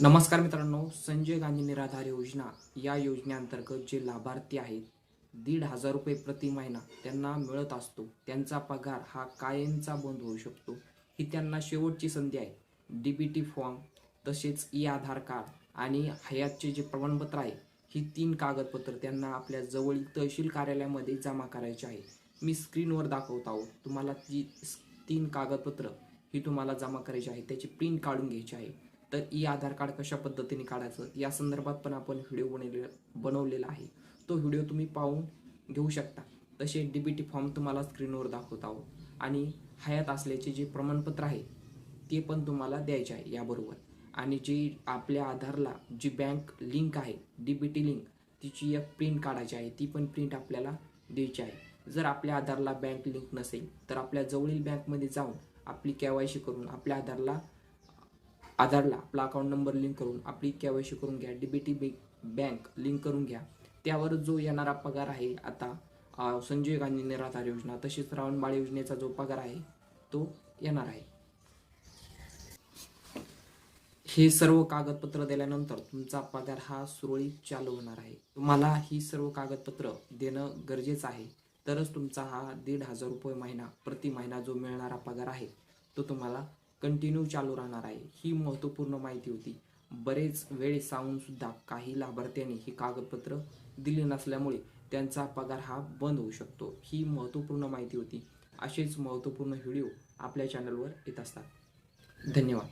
नमस्कार मित्रांनो संजय गांधी निराधार योजना या योजनेअंतर्गत जे लाभार्थी आहेत दीड हजार रुपये प्रति महिना त्यांना मिळत असतो. त्यांचा पगार हा कायमचा बंद होऊ शकतो. ही त्यांना शेवटची संधी आहे. डी बी टी फॉर्म तसेच ई आधार कार्ड आणि हयातचे जे प्रमाणपत्र आहे ही तीन कागदपत्र त्यांना आपल्या जवळील तहसील कार्यालयामध्ये जमा करायचे आहे. मी स्क्रीनवर दाखवत आहोत. तुम्हाला ती तीन कागदपत्र ही तुम्हाला जमा करायची आहे. त्याची प्रिंट काढून घ्यायची आहे. तर ई आधार कार्ड कशा पद्धतीने काढायचं? या संदर्भात पण आपण व्हिडिओ बनवले बनवलेला आहे. तो व्हिडिओ तुम्ही पाहून घेऊ शकता. तसे डी बी टी फॉर्म तुम्हाला स्क्रीनवर दाखवत आहोत. आणि हयात असल्याचे जे प्रमाणपत्र आहे ते पण तुम्हाला द्यायचे आहे याबरोबर. आणि जी आपल्या आधारला जी बँक लिंक आहे डी बी टी लिंक तिची एक प्रिंट काढायची आहे ती पण प्रिंट आपल्याला द्यायची आहे. जर आपल्या आधारला बँक लिंक नसेल तर आपल्या जवळील बँकमध्ये जाऊन आपली के वाय सी करून आपल्या आधारला आधारला आपला अकाउंट नंबर लिंक करून आपली केवायसी करून घ्या. D B T bank link करून घ्या. त्यावर जो येणारा पगार आहे आता संजय गांधी निराधार योजना तसेच रावणबाळ योजनेचा जो पगार आहे तो येणार आहे. हे सर्व कागदपत्र दिल्यानंतर तुमचा पगार हा सुरळीत चालू होणार आहे. तुम्हाला ही सर्व कागदपत्र देणं गरजेचं आहे. तरच तुमचा हा दीड हजार रुपये महिना प्रति महिना जो मिळणारा पगार आहे तो तुम्हाला कंटिन्यू चालू राहणार आहे. ही महत्त्वपूर्ण माहिती होती. बरेच वेळ सांगून सुद्धा काही लाभार्थ्यांनी ही कागदपत्र दिली नसल्यामुळे त्यांचा पगार हा बंद होऊ शकतो. ही महत्त्वपूर्ण माहिती होती. असेच महत्त्वपूर्ण व्हिडिओ आपल्या चॅनलवर येत असतात. धन्यवाद.